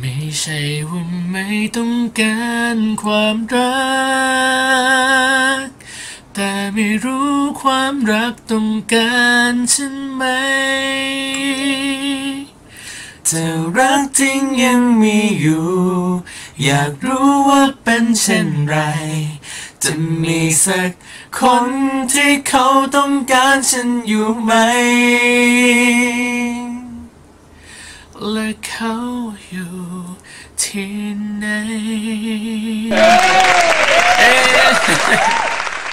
ไม่ใช่ว่าไม่ต้องการความรัก แต่ไม่รู้ความรักต้องการฉันไหมถ้ารักจริงยังมีอยู่ อยากรู้ว่าเป็นเช่นไร จะมีสักคนที่เขาต้องการฉันอยู่ไหม และเขาอยู่ที่ไหนเอ๊ะ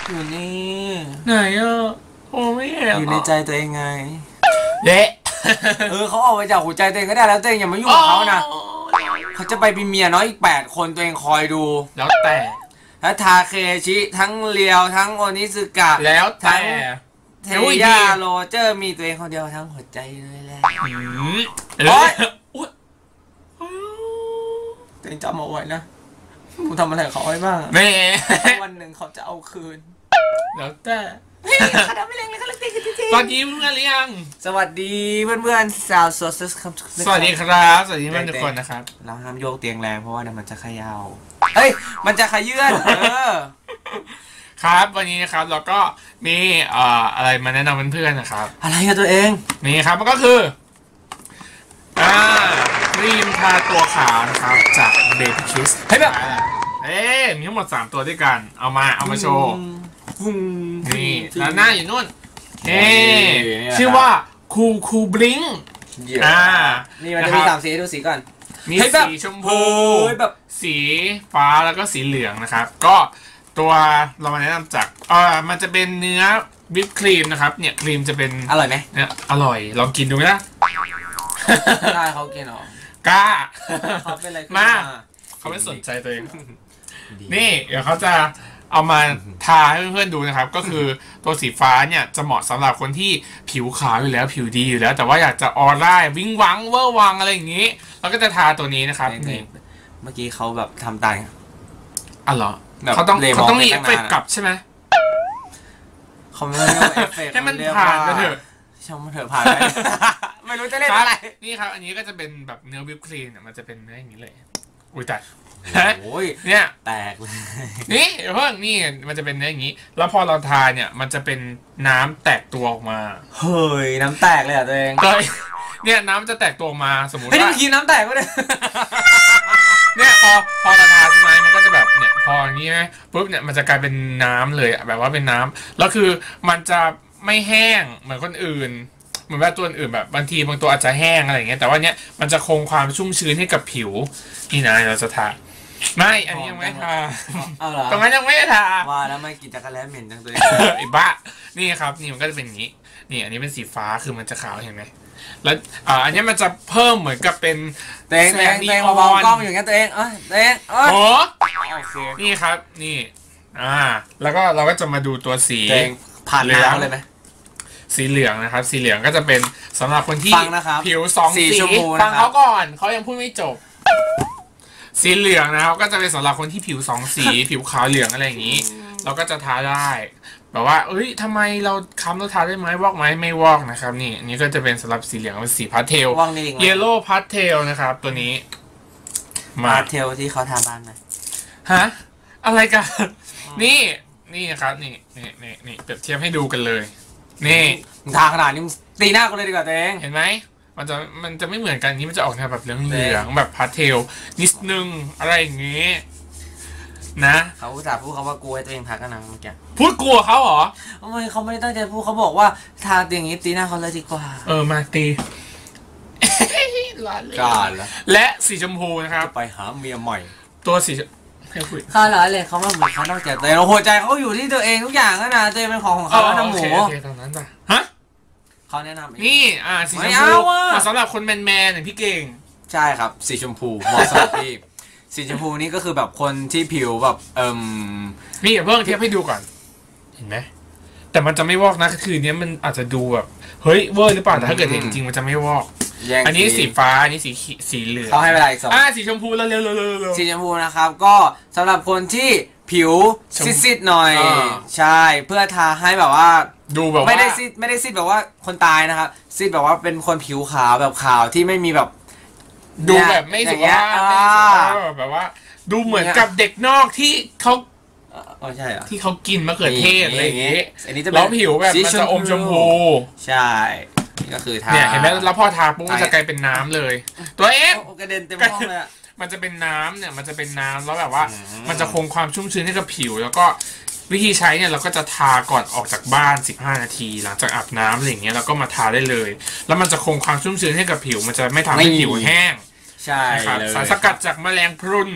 อยู่นี่ไหนอะโอ้ไม่เห็นอยู่ในใจตัวเองไงเละเออเขาออกไปจากหัวใจตัวเองก็ได้แล้วตัวเองอย่ามายุ่งกับเขานะเขาจะไปเป็นเมียน้อยอีกแปดคนตัวเองคอยดู แล้วแต่แล้วทาเคชิทั้งเลียวทั้งโอนิสึกะแล้วแต่ เทโอ้ยย่าดีโรเจอร์มีตัวเองคนเดียวทั้งหัวใจเลยแหละอืมโอ๊ยอุ๊ยตัวเองจำเอาไว้นะกูทำอะไรกับเขาไว้บ้างแม่วันหนึ่งเขาจะเอาคืนแล้วแต่เขาทำไม่เล่นเลยเขาเล่นจริงจริงตอนนี้เพื่อนหรือยัง สวัสดีเพื่อนๆสาวโซเซสครับสวัสดีครับ สวัสดีเพื่อนทุกคนนะครับ เราห้ามโยกเตียงแรงเพราะว่าเดี๋ยวมันจะเขย่าเฮ้ย มันจะขยื่นเออ ครับ วันนี้นะครับเราก็มีเอ่ออะไรมาแนะนำเพื่อนๆนะครับ อะไรกับตัวเอง นี่ครับมันก็คืออ่าครีมทาตัวขาวนะครับจาก Baby Kiss เฮ้ยแบบ เอ๊ะมีทั้งหมด 3 ตัวด้วยกัน เอามาเอามาโชว์ฟุ้งนี่แล้วหน้าอยู่นู่นเอ๊นี่นะครับ ชื่อว่าคูคูบลิงเยี่ยมอ่า นี่มันจะนะครับมีสามสีให้ดูสีก่อน มีเฮ้ยแบบ สีชมพู เฮ้ยแบบ สีฟ้าแล้วก็สีเหลืองนะครับ ก็ ตัวเรามาแนะนำจากเอ่อมันจะเป็นเนื้อวิปครีมนะครับ เนี่ยครีมจะเป็นอร่อยไหมเนี่ยอร่อย ลองกินดูนะได้เขากินเหรอกล้าเขาเป็นอะไรขึ้นมามาเขาไม่สนใจตัวเองดีนี่ เดี๋ยวเขาจะเอามาทาให้เพื่อนๆดูนะครับ ก็คือตัวสีฟ้าเนี่ยจะเหมาะสำหรับคนที่ผิวขาวอยู่แล้วผิวดีอยู่แล้ว แต่ว่าอยากจะออร่าวิ้งวังเวอร์วังอะไรอย่างนี้ เราก็จะทาตัวนี้นะครับนี่นี่เมื่อกี้เขาแบบทำตายอ๋อเหรอแบบ เขาต้องเลมองเขาต้องไปรีตั้เองฟเฟกนานต์กลับใช่ไหมเขาไม่เรียกว่าเอฟเฟกต์ให้มันเรียกผ่านว่ไปเถอะช่างมันเถอะผ่านไปไม่รู้จะเล่นครับอะไร นี่ครับ อันนี้ก็จะเป็นแบบเนื้อวิปครีมเนี่ยมันจะเป็นเนื้ออย่างนี้เลย อุ้ยแต่โอ้ยเนี่ย แตกเลย นี่เดี๋ยวเพิ่งนี่มันจะเป็นเนื้ออย่างนี้ แล้วพอเราทาเนี่ย มันจะเป็นน้ำแตกตัวออกมา เฮ้ย น้ำแตกเลยอะตัวเองก็เนี่ยน้ำจะแตกตัวออกมาสมมติเฮ้ยนี่ว่ามันกินน้ำแตกวะเนี่ยเนี่ยพอพอเราทาใช่ไหมมันก็จะแบบเนี่ย พออย่างนี้ไหมปุ๊บเนี่ยมันจะกลายเป็นน้ำเลยอะแบบว่าเป็นน้ำแล้วคือมันจะไม่แห้งเหมือนคนอื่นเหมือนแบบตัวอื่นแบบบางทีบางตัวอาจจะแห้งอะไรอย่างเงี้ยแต่ว่าเนี้ยมันจะคงความชุ่มชื้นให้กับผิวนี่นะเราจะทาไม่อันนี้ยังไม่ทาเอาเหรอตรงนั้นยังไม่ได้ทาว่าแล้วไม่กินจักรแล้เหม็นจังตัวเองไอ้บ้านี่ครับ นี่มันก็จะเป็นอย่างนี้ นี่ อันนี้เป็นสีฟ้าคือมันจะขาวเห็นไหมแล้วอ่าอันนี้มันจะเพิ่มเหมือนกับเป็นตัวเองตัวเองตัวเองเบาๆกล้องอยู่อย่างเงี้ยตัวเองเอ้ยตัวเองเอ้ยโอ้ โอเคนี่ครับ นี่ อ่า แล้วก็เราก็จะมาดูตัวสีตัวเองผ่านเหลืองน้ำเลยไหมสีเหลืองนะครับ สีเหลืองก็จะเป็นสำหรับคนที่ฟังนะครับผิวสองสีสีชมพูนะครับฟังเขาก่อนเขายังพูดไม่จบ สีเหลืองนะครับก็จะเป็นสำหรับคนที่ผิวสองสี ผิวขาวเหลืองอะไรอย่างนี้ เราก็จะทาได้แบบว่าเอ้ยทำไมเราค้ำเราทาได้ไหมวอกไหมไม่วอกนะครับ นี่อันนี้ก็จะเป็นสำหรับสีเหลืองเป็นสีพาสเทลว่างนี่เองเยลโล่พาสเทลนะครับ ตัวนี้ มามาเทลที่เขาทำบ้านไหม ฮะ อะไรกัน นี่ นี่นะครับ นี่นี่นี่นี่เปรียบเทียบให้ดูกันเลย นี่ มึงทางขนาดนี้มึงตีหน้ากูเลยดีกว่าตัวเอง เห็นไหม มันจะ มันจะไม่เหมือนกันอันนี้มันจะออกแนวแบบเหลืองแดเหลืองงแบบพาสเทลนิดนึง อะไรอย่างงี้ นะ เขาอุตส่าห์พูดเขาว่ากูให้ตัวเองพักกันนะเมื่อกี้พูดกลัวเขาเหรอทำไมเขาไม่ได้ตั้งใจพูดเขาบอกว่าทาอย่างนี้ตีหน้าเขาเลยดีกว่า เออ มาตีล้อเล่นการแล้วและสีชมพูนะครับ ไปหาเมียใหม่ ตัวสี ชให้คุย เขาเหรอเลยเขาว่าเหมือนเขาต้องใจตัวเองหัวใจเขาอยู่ที่ตัวเองทุกอย่างนะนะตัวเองเป็นของของเขาแล้วนะหมูโอเคโอเคตอนนั้นป่ะฮะเขาแนะนำเอง นี่อ่าสีชไม่มพูเอาอะ เหมาะสำหรับคนแมนๆอย่างพี่เก่ง ใช่ครับ สีชมพูเหมาะสำหรับพี่สีชมพูนี่ก็คือแบบคนที่ผิวแบบเอิ่มนี่อย่าเพิ่งเทียบให้ดูก่อน เห็นไหมแต่มันจะไม่วอกนะคือเนี้ยมันอาจจะดูแบบเฮ้ยเวอร์หรือเปล่าแต่ถ้าเกิดเห็นจริงมันจะไม่วอก แย่งอันนี้สีฟ้า อันนี้สีขีสีเหลืองเขาให้เวลาอีกสองอ่าสีชมพูแล้วเร็วเร็วเร็วเร็ว สีชมพูนะครับ ก็สำหรับคนที่ผิวชมซีดๆหน่อย อ่า ใช่เพื่อทาให้แบบว่า ดูแบบว่า ไม่ได้ซีดไม่ได้ซีดแบบว่าคนตายนะครับซีดแบบว่าเป็นคนผิวขาวแบบขาวที่ไม่มีแบบดูแบบไม่สุภาพอย่งไม่เงี้ยสุอ่าภาพแบบว่า ดูเหมือนกับเด็กนอกที่เขาอ๋อใช่เหรอที่เขากินมะเขือเทศอะไรอย่างงี้อันนี้จะเป็นแล้วผิวแบบสีมันจะอมชมพู ใช่นี่ ก็คือทาเนี่ยเห็นไหมแล้วพอทาปุ๊บมันใช่จะกลายเป็นน้ำเลย ตัวเองโอ้กระเด็นเต็มห้องเลยอะมันจะเป็นน้ำเนี่ยมันจะเป็นน้ำแล้วแบบว่าอืมมันจะคงความชุ่มชื้นให้กับผิว แล้วก็วิธีใช้เนี่ยเราก็จะทาก่อนออกจากบ้าน 15 นาที หลังจากอาบน้ำอะไรอย่างเงี้ยแล้วก็มาทาได้เลย แล้วมันจะคงความชุ่มชื้นให้กับผิว มันจะไม่ทำให้ผิวแห้ง ใช่นะครับเลยสารสกัดจากแมลงพรุน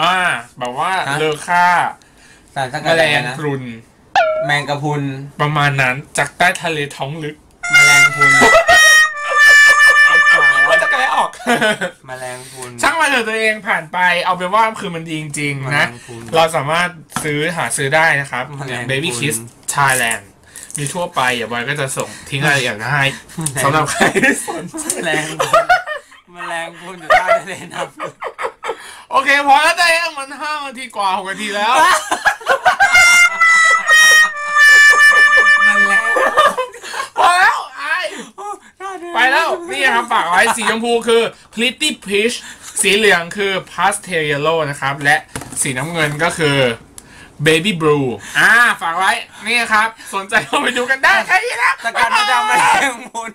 อ่าแบบว่าฮะเลอค่าสารสแมกัดลอะไรงนะพรุนแมงกะพรุนประมาณนั้นจากใต้ทะเลท้องลึกแมลง พรุนว่าจะกระไรออก แมลงพรุนช่างมันเถอะตัวเองผ่านไปเอาเป็นว่าคือมันดีจริงๆนะ แมลงพรุนเราสามารถซื้อหาซื้อได้นะครับแมลงพรุนอย่าง Baby Kiss Thailand มีทั่วไปอย่าบอยก็จะส่งทิ้งรายละเอียดให้สำหรับใครที่สนใจ แมลงพรุนแมลงพรุนอยู่ใต้ทะเลน้ำ โอเค พอแล้วตัวเองมันห้านาทีกว่าหกนาทีแล้ว นี่ครับฝากไว้สีชมพูคือ Pretty Peach สีเหลืองคือ Pastel Yellow นะครับ และสีน้ำเงินก็คือ Baby Blue อ่า ฝากไว้ นี่ครับ สนใจเข้าไปดูกันได้แค่นี้นะสกัดมาจากแมลงพรุน